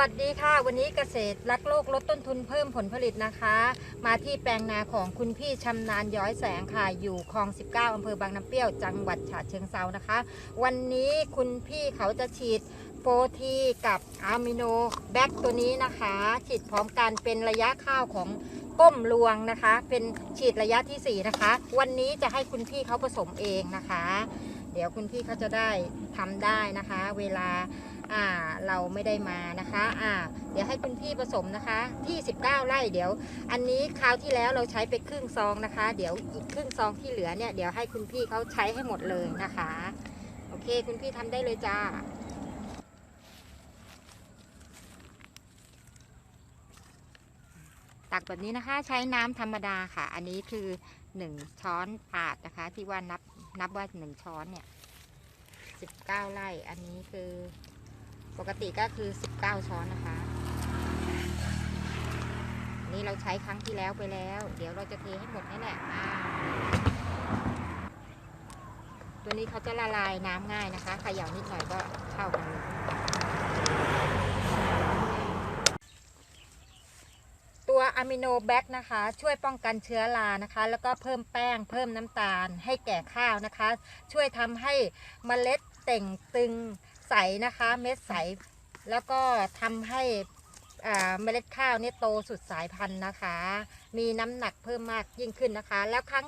วัสดีค่ะ วันนี้เกษตรรักโลกลดต้นทุนเพิ่มผลผลิตนะคะ มาที่แปลงนาของคุณพี่ชำนาญย้อยแสงค่ะ อยู่คลอง 19อำเภอบางน้ำเปรี้ยวจังหวัดฉะเชิงเซานะคะ วันนี้คุณพี่เขาจะฉีดโฟทีกับอะมิโนแบคตัวนี้นะคะ ฉีดพร้อมกันเป็นระยะข้าวของก้มรวงนะคะ เป็นฉีดระยะที่ 4 นะคะ วันนี้จะให้คุณพี่เขาผสมเองนะคะ เดี๋ยวคุณพี่เขาจะได้ทำได้นะคะ เวลาอ่าเราไม่ได้มานะคะอ่าเดี๋ยวให้คุณพี่ผสมนะคะ ที่ 19 ไร่เดี๋ยว อันนี้คราวที่แล้วเราใช้ไปครึ่งซองนะคะ เดี๋ยวอีกครึ่งซองที่เหลือเนี่ยเดี๋ยวให้คุณพี่เขาใช้ให้หมดเลยนะคะ โอเคคุณพี่ทำได้เลยจ้าตักแบบนี้นะคะใช้น้ำธรรมดาค่ะ อันนี้คือ 1 ช้อนปาดนะคะ ที่ว่านับ นับว่า1ช้อนเนี่ย19ไร่อันนี้คือปกติก็คือ19ช้อนนะคะ นี่เราใช้ครั้งที่แล้วไปแล้ว เดี๋ยวเราจะเทให้หมดนี่แหละอ่าตัวนี้เขาจะละลายน้ำง่ายนะคะขย่านิดหน่อยก็เข้ากันเลยตัว อะมิโนแบคนะคะ ช่วยป้องกันเชื้อรานะคะ แล้วก็เพิ่มแป้ง เพิ่มน้ำตาล ให้แก่ข้าวนะคะ ช่วยทำให้เมล็ดเต่งตึงใสนะคะ เม็ดใส แล้วก็ทำให้อ่าเมล็ดข้าวเนี่ยโตสุดสายพันธุ์นะคะ มีน้ำหนักเพิ่มมากยิ่งขึ้นนะคะ แล้วครั้ง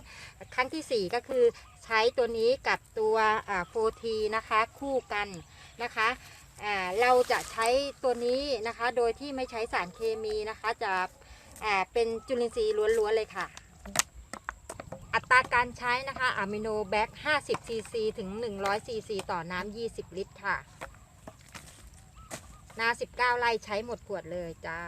ครั้งทีสี่ 4 ก็คือใช้ตัวนี้กับตัวโฟทีนะคะคู่กันนะคะเราจะใช้ตัวนี้นะคะ โดยที่ไม่ใช้สารเคมีนะคะ จะ อ่าเป็นจุลินทรีย์ล้วนๆเลยค่ะ อัตราการใช้นะคะอะมิโนแบค50ซีซีถึง100ซีซีต่อน้ำ20 ลิตรค่ะ นา 19 ไร่ใช้หมดขวดเลยจ้า